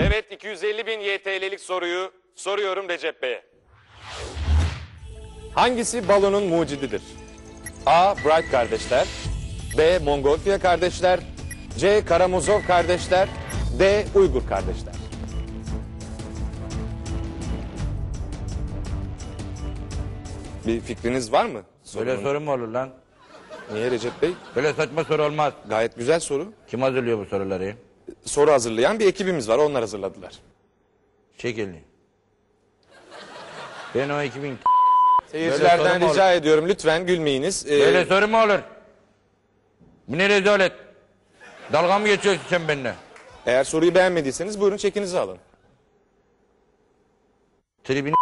Evet 250 bin YTL'lik soruyu soruyorum Recep Bey'e. Hangisi balonun mucididir? A. Bright kardeşler B. Mongolfiya kardeşler C. Karamazov kardeşler D. Uygur kardeşler Bir fikriniz var mı? Böyle Sorunun. soru mu olur lan? Niye Recep Bey? Böyle saçma soru olmaz. Gayet güzel soru. Kim hazırlıyor bu soruları? Soru hazırlayan bir ekibimiz var. Onlar hazırladılar. Çek elini. Ben o 2000... Seyircilerden mu rica ediyorum lütfen gülmeyiniz. Ee, Böyle soru mu olur? Bu ne rezalet? Dalga mı geçiyorsun sen benimle? Eğer soruyu beğenmediyseniz buyurun çekinizi alın. Tribini...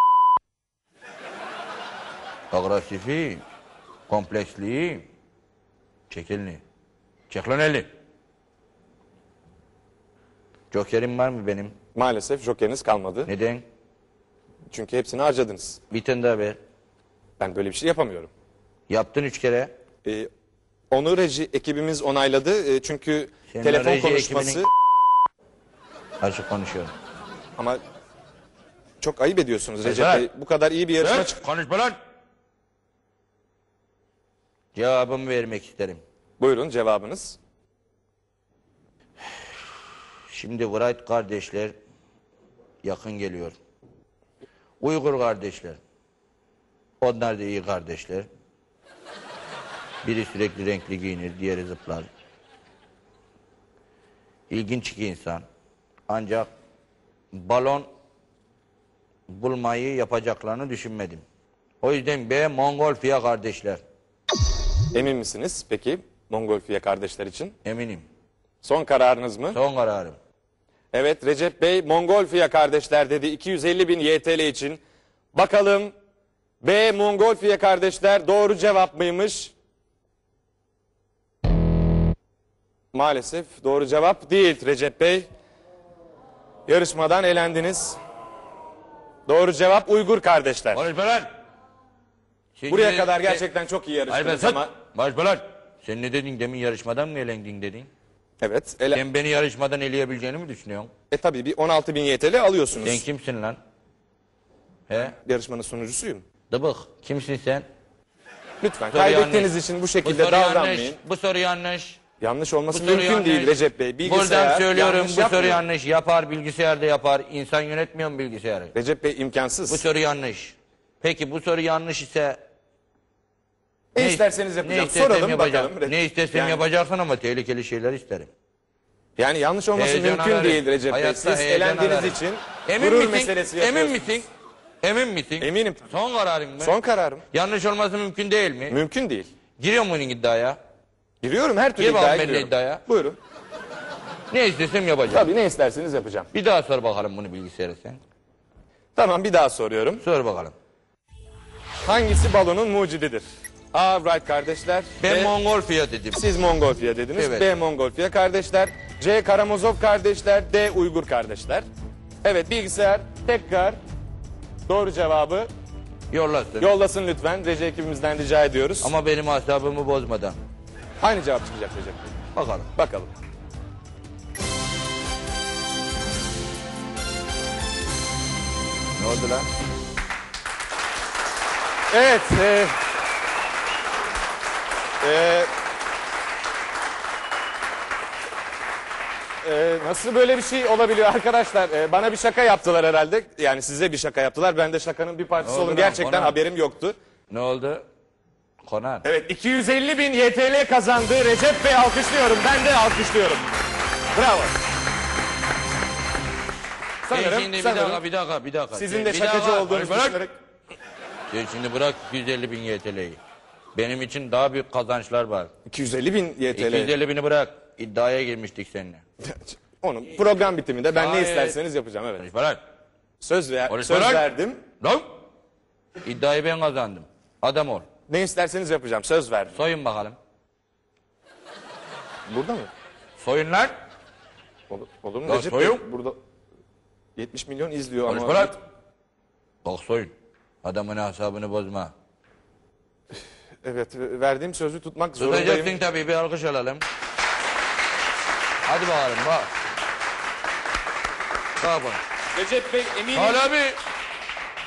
Agresifi, kompleksli. Çek elini. Çek lan elini. Jokerim var mı benim? Maalesef jokeriniz kalmadı. Neden? Çünkü hepsini harcadınız. Bir tane daha ver. Ben böyle bir şey yapamıyorum. Yaptın üç kere. Ee, onu reji ekibimiz onayladı. Ee, çünkü Senin telefon reji konuşması ekibinin- Açık konuşuyorum. ama çok ayıp ediyorsunuz Recep. Bey. Bu kadar iyi bir yarışma Evet, çık- konuşma lan. Cevabımı vermek isterim. Buyurun cevabınız. Şimdi Wright kardeşler yakın geliyor. Uygur kardeşler. Onlar da iyi kardeşler. Biri sürekli renkli giyinir, diğeri zıplar. İlginç iki insan. Ancak balon bulmayı yapacaklarını düşünmedim. O yüzden B Mongolfiya kardeşler. Emin misiniz peki Mongolfiya kardeşler için? Eminim. Son kararınız mı? Son kararım. Evet Recep Bey Mongolfiya kardeşler dedi 250 bin YTL için. Bakalım B Mongolfiya kardeşler doğru cevap mıymış? Maalesef doğru cevap değil Recep Bey. Yarışmadan elendiniz. Doğru cevap Uygur kardeşler. Lan. Şimdi- Buraya kadar gerçekten çok iyi Hayır ben yarıştınız ama... Konuşma lan. Sen ne dedin demin yarışmadan mı elendin dedin? Evet. Ele... Sen beni yarışmadan eleyebileceğini mi düşünüyorsun? E tabii bir 16 bin YTL alıyorsunuz. Sen kimsin lan? He? Yarışmanın sunucusuyum. Dıbık. Kimsin sen? Lütfen soru kaybettiğiniz yanlış. için bu Bu şekilde soru davranmayın. yanlış. Bu soru yanlış. Yanlış Bu olması soru mümkün yanlış. değil Recep Bey. Bilgisayar Buradan söylüyorum yanlış bu soru yapmıyor. yanlış. Yapar bilgisayar da yapar. İnsan yönetmiyor mu bilgisayarı? Recep Bey imkansız. Bu soru yanlış. Peki bu soru yanlış ise ne, isterseniz ne yapacağım. istersem Soralım yapacağım. bakalım. Ne istersem yani, yapacaksın ama tehlikeli şeyler isterim. Yani yanlış olması Heyecan mümkün ararım. değil Recep Bey. Siz elendiğiniz ararım. için Emin gurur misin? meselesi Emin misin? Emin misin? Eminim. Son kararın mı? Son kararım. Yanlış olması mümkün değil mi? Mümkün değil. Giriyor musun iddiaya? Giriyorum her türlü Gir iddiaya giriyorum. iddiaya. Buyurun. Ne istesem yapacağım. Tabii ne isterseniz yapacağım. Bir daha sor bakalım bunu bilgisayara sen. Tamam bir daha soruyorum. Sor bakalım. Hangisi balonun mucididir? A. Wright kardeşler. Ben B. Mongolfiya dedim. Siz Mongolfiya dediniz. Evet. B. Mongolfiya kardeşler. C. Karamazov kardeşler. D. Uygur kardeşler. Evet bilgisayar tekrar doğru cevabı Yollasın. yollasın lütfen. Reji ekibimizden rica ediyoruz. Ama benim asabımı bozmadan. Aynı cevap çıkacak Recep Bey. Bakalım. Bakalım. Ne oldu lan? Evet. E, e, e, nasıl böyle bir şey olabiliyor arkadaşlar? E, bana bir şaka yaptılar herhalde. Yani size bir şaka yaptılar. Ben de şakanın bir parçası oldu oldum. lan, Gerçekten Konan? haberim yoktu. Ne oldu? Konan. Evet 250 bin YTL kazandı. Recep Bey alkışlıyorum. Ben de alkışlıyorum. Bravo. Sen Sanırım, şimdi bir sanırım dakika, bir dakika, bir dakika. sizin de bir şakacı dakika, olduğunuzu bırak. düşünerek... Sen şimdi bırak 250 bin YTL'yi. Benim için daha büyük kazançlar var. 250 bin YTL. 250 bini bırak. İddiaya girmiştik seninle. Onun program bitiminde ben ne isterseniz yapacağım evet. Konuşma lan. Söz, ver, Konuşma söz lan. verdim. Lan. İddiayı ben kazandım. Adam ol. Ne isterseniz yapacağım. Söz verdim. Soyun bakalım. Burada mı? Soyun lan. Olur, olur mu Ya Recep soyun. Burada 70 milyon izliyor Konuşma ama... lan. Kalk soyun. Adamın asabını bozma. Evet verdiğim sözü tutmak zorundayım. Tutacaksın tabii bir alkış alalım. Hadi bakalım bak. Bak bak. Recep Bey eminim. Hala abi.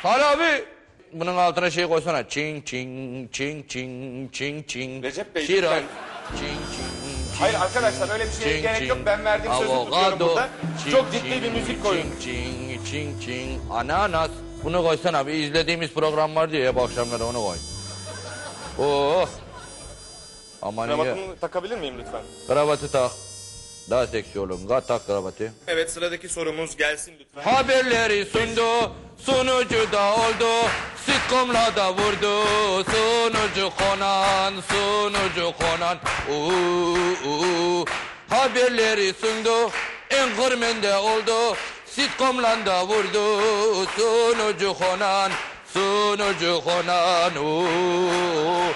Hala abi. Bunun altına şey koysana. Çing çing çing çing çing çing. Recep Bey, Şiran. lütfen. Çing çing. Hayır arkadaşlar öyle bir şeye gerek yok. Ben verdiğim sözü tutuyorum burada. Çok ciddi bir müzik koyun. Çing çing çing. Ananas. Bunu koysana abi. izlediğimiz program var diye ya bu akşamları onu koy. Oh. Aman iyi. Kravatımı takabilir miyim lütfen? Kravatı tak. Daha seksi olun. Kat tak kravatı. Evet sıradaki sorumuz gelsin lütfen. Haberleri sundu, sunucu da oldu, sitcomla da vurdu, sunucu konan, sunucu konan, uuu, uuu. Haberleri sundu, enkırmende oldu, sitcomla da vurdu, sunucu konan, sunucu konan, uuu.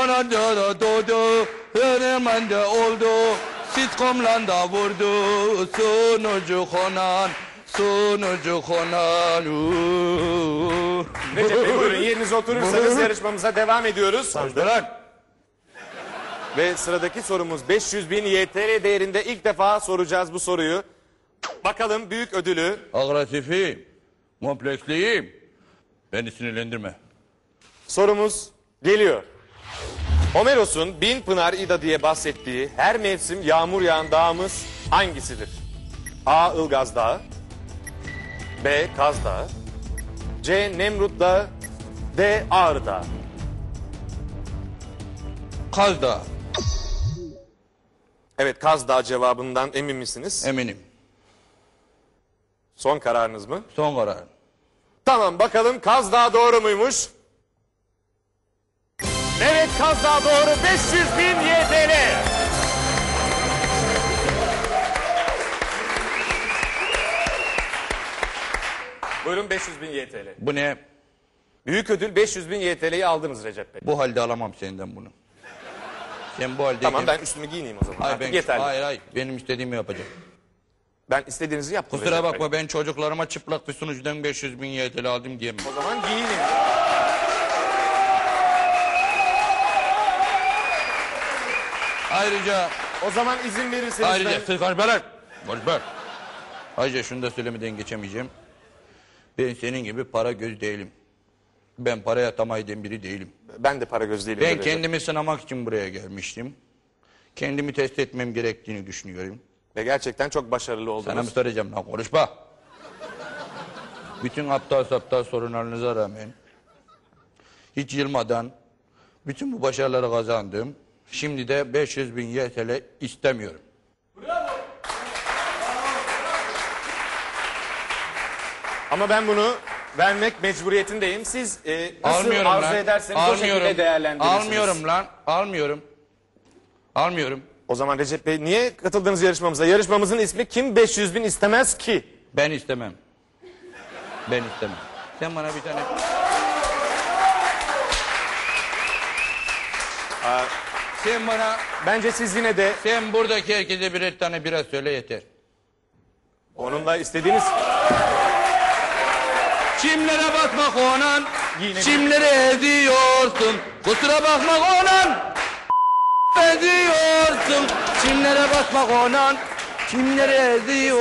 Anada da doğdu, hemen de oldu. Sitcomla da vurdu, sunucu konan, sunucu konan. uuu. Recep Bey buyurun yerinize oturursanız yarışmamıza devam ediyoruz. Lan, Ve sıradaki sorumuz 500 bin YTL değerinde ilk defa soracağız bu soruyu. Bakalım büyük ödülü Agresifim, kompleksliyim. Beni sinirlendirme. Sorumuz geliyor. Homeros'un Bin Pınar İda diye bahsettiği her mevsim yağmur yağan dağımız hangisidir? A. Ilgaz Dağı B. Kaz Dağı C. Nemrut Dağı D. Ağrı Dağı Kaz da Evet Kaz Dağı cevabından emin misiniz? eminim. Son kararınız mı? Son karar. Tamam bakalım Kaz Dağı doğru muymuş? Evet Kaz Dağı doğru 500 bin YTL. Buyurun 500 bin YTL. Bu ne? Büyük ödül 500 bin YTL'yi aldınız Recep Bey. Bu halde alamam senden bunu. Sen bu halde Tamam ben üstümü giyineyim o zaman. Hayır, Artık ben, yeterli. hayır hayır benim istediğimi yapacağım. Ben istediğinizi yaptım Kusura Recep Bey. bakma ben çocuklarıma çıplak bir sunucudan 500 bin YTL aldım diyemem. O zaman giyinin. Ayrıca O zaman izin verirseniz ayrıca ben... siz konuşma lan. Konuşma. Ayrıca şunu da söylemeden geçemeyeceğim. Ben senin gibi para göz değilim. Ben paraya tamah eden biri değilim. Ben de para göz değilim. Ben Recep. kendimi sınamak için buraya gelmiştim. Kendimi test etmem gerektiğini düşünüyorum. Ve gerçekten çok başarılı oldunuz. Sana mı soracağım lan konuşma. Bütün aptal saptal sorunlarınıza rağmen hiç yılmadan bütün bu başarıları kazandım. Şimdi de 500 bin YTL istemiyorum. Ama ben bunu vermek mecburiyetindeyim. Siz e, nasıl Almıyorum arzu lan. ederseniz o almıyorum. şekilde değerlendirirsiniz. Almıyorum lan. Almıyorum. Almıyorum. O zaman Recep Bey niye katıldınız yarışmamıza? Yarışmamızın ismi kim 500 bin istemez ki? Ben istemem. Ben istemem. Sen bana bir tane... Sen bana, Bence siz yine de sen buradaki herkese birer tane bira söyle yeter. onunla istediğiniz... Çimlere bakma konan, Yine- çimlere ediyorsun. Kusura bakma konan, ediyorsun. Çimlere bakma konan, çimlere ediyorsun.